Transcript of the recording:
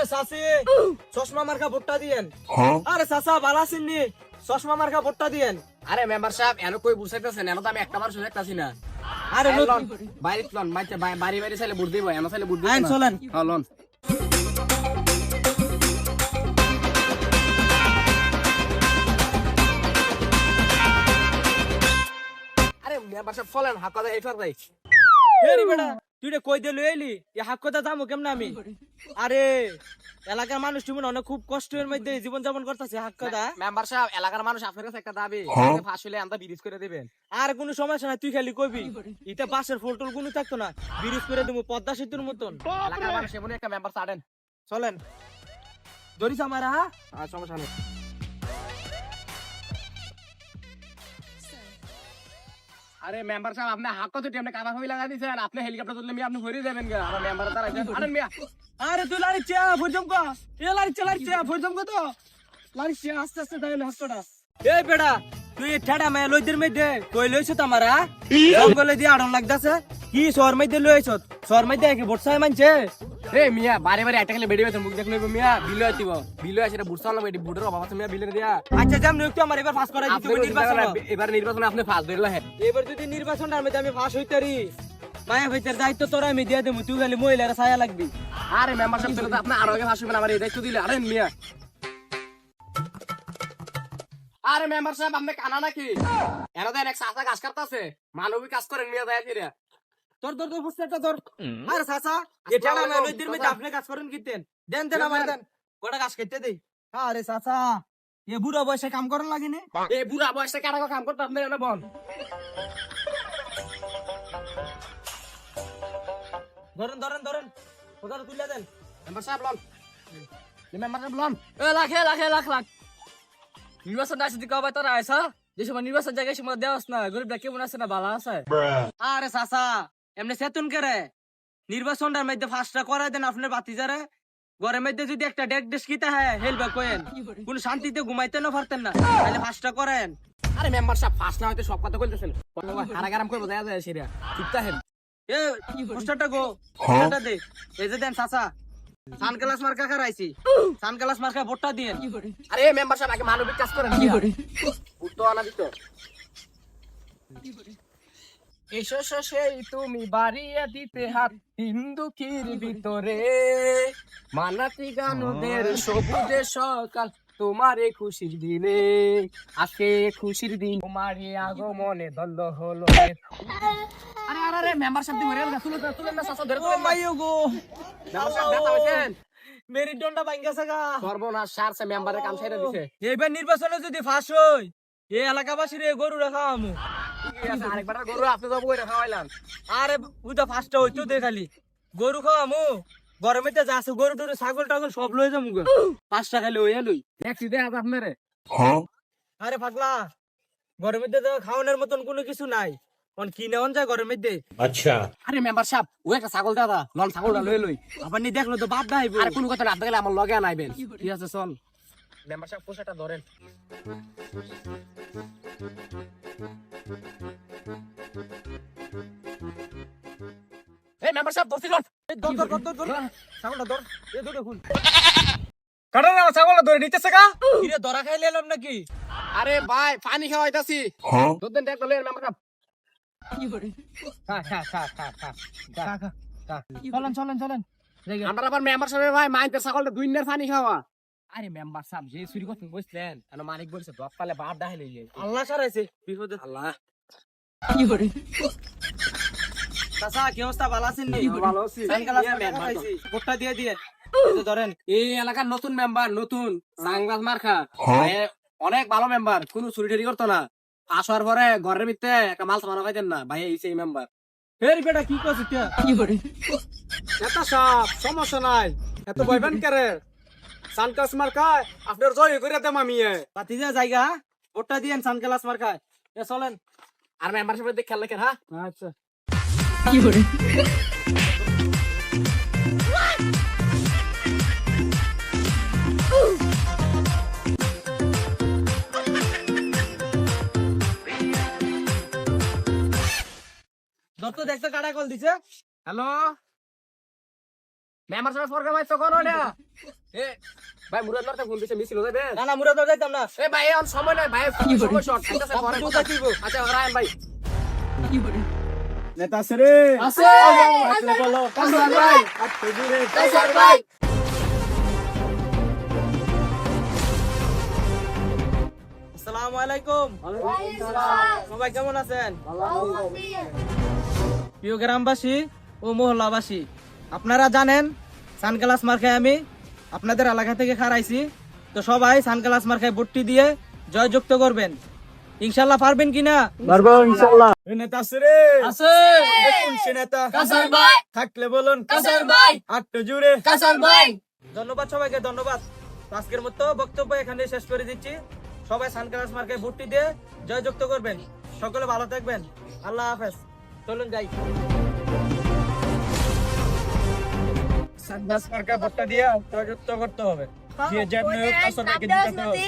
এ সাসি চশমা মার্কা ভোটটা দিয়েন। আরে সাসা ভালো আছেন চশমা মার্কা ভোটটা দিয়েন। আরে মেম্বার সাহেব এনো কই বুঝাইতেছেন? এনো তো আমি একটা বার সুযোগতাছি না। আরে এই নতুন- লন, বাইরে লন মাইতে বাড়ি বাড়ি চাইলে বুট দিব এনো চাইলে বুট দিব আইন চলেন। হ্যাঁ লন। আরে মেম্বার সাহেব চলেন হাত কথা এইফার যাই হেরি বেটা তুই রে কই দিয়ে লই এলি এ হাক কথা যাব কেমন আমি? আরে এলাকার মানুষ তুমি অনেক খুব কষ্টের মধ্যে জীবন যাপন করতেছে হাক কথা। মেম্বার সাহেব এলাকার মানুষ আপনার কাছে একটা দাবি আপনি ফাঁস হলে আমরা বিরিজ করে দিবেন। আর কোনো সমস্যা নাই তুই খালি কইবি এটা বাসের ফোল্টল কোনো থাকতো না বিরিজ করে দেবো পদ্মা সেতুর মতন। এলাকার মানুষ এমন একটা মেম্বার ছাড়েন। চলেন। ধরিস আমার হ্যাঁ সমস্যা নেই। আরে মেম্বার সাহেব, আপনি হাক কত আপনি কাদা হই লাগা দিছেন। আপনি হেলিকপ্টার তুললে মিয়া আপনি ঘুরে যাবেন গা। আমার মেম্বার দ্বারা আরে মিয়া, আরে তুই লারি চা ভরজম কো এ লারি চা লারি চা ভরজম কো তো। লারি চা আস্তে আস্তে তাইলে হাসতোটা এই বেড়া, তুই ঠেড়া মে লইদের মধ্যে কই লইছ তোমারা জঙ্গলে দিয়ে আড়ন লাগতাছে, কি শহর মধ্যে লইছ? শহর মধ্যে কি বর্ষায় মানছে? এ মিয়া বারে বারে একটা খালি বেডি বেতন মুখ দেখলে মিয়া বিলো আইতিব বিলো আসে বুট চালাম বেডি বুটের অভাব আছে মিয়া বিলের দিয়া। আচ্ছা যেমন একটু আমার এবার পাস করাই দিতে আপনি নির্বাচন এবার নির্বাচনে আপনি ফার্স্ট ধরলে হ্যাঁ। এবার যদি নির্বাচনটার মধ্যে আমি পাস হইতারি মায়া হইতার দায়িত্ব তোরা আমি দিয়ে দেবো তুই খালি মহিলারা ছায়া লাগবি। আরে মেম্বার সাহেব তাহলে তো আপনি আরও আগে ফাঁস হবেন আমার এই দায়িত্ব দিলে। আরে মিয়া। আরে মেম্বার সাহেব আপনি কানা নাকি? এরা দেন এক কাজ করতেছে। মানবিক কাজ করেন মিয়া দেয় তোর তোর তোর পুস্তকটা তোর আরে চাচা এটা না লইদের মধ্যে আপনি কাজ করেন কিতেন? দেন দেন আমার দেন। গোটা কাজ করতে দেই। আরে চাচা এ বুড়া বয়সে কাম করার লাগে নে এই বুড়া বয়সে কারা কাম করতে আপনি এনে বল। ধরেন ধরেন ধরেন। কোথাও তুলে দেন? মেম্বার সাহেব লন। মেম্বার সাহেব লন। এ লাখ এ লাখ এ লাখ লাখ। নির্বাচন আসে দিকে আবার তোরা আইসা যে সময় নির্বাচন জায়গায় সময় দেওয়াস না। গরিবটা কেমন আছে না ভালো আছে? আরে চাচা এমনি সেতুন করে নির্বাচনটার মধ্যে ফার্স্টটা করাই দেন আপনার বাতিজারে। ঘরের মধ্যে যদি একটা ডেক ডেস কিতা হ্যাঁ হেলবে কোয়েন কোন শান্তিতে ঘুমাইতে না পারতেন না। তাহলে ফার্স্টটা করেন। আরে মেম্বার সাহেব ফার্স্ট না হয়তো সব কথা হারাগারাম যায় হেন এ পোস্টারটা গো পোস্টারটা দে। এই যে দেন চাচা সান ক্লাস মার্কা মার্কা ভোটটা দিয়েন। আরে মেম্বার সাহেব আগে মানবিক কাজ করেন। কি করে? উত্তর আনা দিত এসো সেই তুমি বাড়িয়ে দিতে হাত হিন্দুকির ভিতরে। মানাতি গানদের সবুজে সকাল তোমারে খুশির দিনে। আজকে খুশির দিন। তোমারে আগমনে দল হলো আরে আরে আরে মেম্বার সাহেব তুমি রেল তুলে তুলে না সাসা ধরে ও মাইও গো মেম্বার সাহেব ব্যথা হয়েছেন মেরি ডন্ডা ভাঙ্গা সর্বনাশ সারছে মেম্বারের কাম ছেড়ে দিছে। এইবার নির্বাচনে যদি ফাঁস হই এই এলাকাবাসীর গরু রাখা আমু গরু আপনি তো হইতো গরু খাওয়ামু। গরু টরু ছাগল টাগল সব যাব গো। লই। দেখছি দেখ আপনারে। আরে পাগলা গরমের তো খাওয়ানোর মতন কোনো কিছু নাই। কোন কি নেওয়ান যায় গরমের মধ্যে আরে মেম্বার সাহেব ও একটা ছাগল দাদা লন ছাগলটা লই লই। আবার নি দেখল তো বাদ দাইব আরে কোন কথা না আপনি গেলে আমার লগে আনাইবেন। ঠিক আছে চল। মেম্বার সাহেব পোশাকটা ধরেন। এই মেম্বার সাহেব ধরছি লন দর দর দর দর দর ছাগলটা দর এ দুটো খুল কাটা না ছাগলটা ধরে নিতেছে কা কিরে দরা খাইলে এলাম নাকি? আরে ভাই পানি খাওয়াইতাছি। দুদিন দেখ লই মেম্বার সাহেব। খা খা খা খা খা। খা, খা, খা। চলেন চলেন চলেন। আমরা আবার মেম্বার সাহেব ভাই মাইন্দের ছাগলটা দুই দিনের পানি খাওয়া। আরে মেম্বার সাহেব যে চুরি করতে বসলেন কেন মালিক বলছে দশ পালে বাপ ডাহে আল্লাহ সারাইছে। বিপদে আল্লাহ। চাচা কি অবস্থা? ভালো আছেন নি ভালো আছি। ভোটটা দিয়ে দিয়ে। ধরেন এই এলাকার নতুন মেম্বার নতুন সাংবাদ মার্খা অনেক ভালো মেম্বার কোন চুরি টুরি করতো না। হওয়ার পরে ঘরের ভিতরে একটা মাল সামানো খাইতেন না। ভাই এই সেই মেম্বার হেরি বেটা কি করছিস তুই? এত সব সমস্যা নাই। এত বইবেন করে? সানকাস মার্কায় আপনার জয় করে দেম আমি বাতিজা জায়গা ভোটটা দিয়েন সান ক্লাস মার্কায় এ চলেন। আর মেম্বার সাহেব দেখে রাখেন হ্যাঁ? আচ্ছা। দত্ত দেখতে কাটা কল দিছে? হ্যালো মেম্বার সাহেব সরকার ভাই তখন ওটা? এ ভাই মুরাদ মারতে ফোন দিছে মিছিল হয়ে না না মুরাদ যাইতাম না এ ভাই এখন সময় নাই ভাই সময় শর্ট আছে পরে কথা কইব আচ্ছা রায়ন ভাই নেতা আছে রে আছে আসলে বলো কাসার ভাই আটকে জুড়ে কাসার ভাই আসসালামু আলাইকুম সবাই কেমন আছেন প্রিয় গ্রামবাসী ও মহল্লাবাসী আপনারা জানেন সানগ্লাস মার্কায় আমি আপনাদের এলাকা থেকে খারাইছি তো সবাই সানগ্লাস মার্কায় ভোটটি দিয়ে জয়যুক্ত করবেন। ইনশাল্লাহ পারবেন কিনা পারব ইনশাল্লাহ। নেতা আছে রে। আছে। সে নেতা। কাসার ভাই। থাকলে বলুন। কাসার ভাই। আটটা জুড়ে। কাসার ভাই। ধন্যবাদ সবাইকে ধন্যবাদ। আজকের মতো বক্তব্য এখানে শেষ করে দিচ্ছি। সবাই সানগ্লাস মার্কায় ভোটটি দিয়ে জয়যুক্ত করবেন। সকলে ভালো থাকবেন। আল্লাহ হাফেজ। চলুন যাই। সানগ্লাস মার্কায় ভোটটা দিয়ে জয়যুক্ত করতে হবে। যে যেমনি হোক আসলে জিতাতে হবে।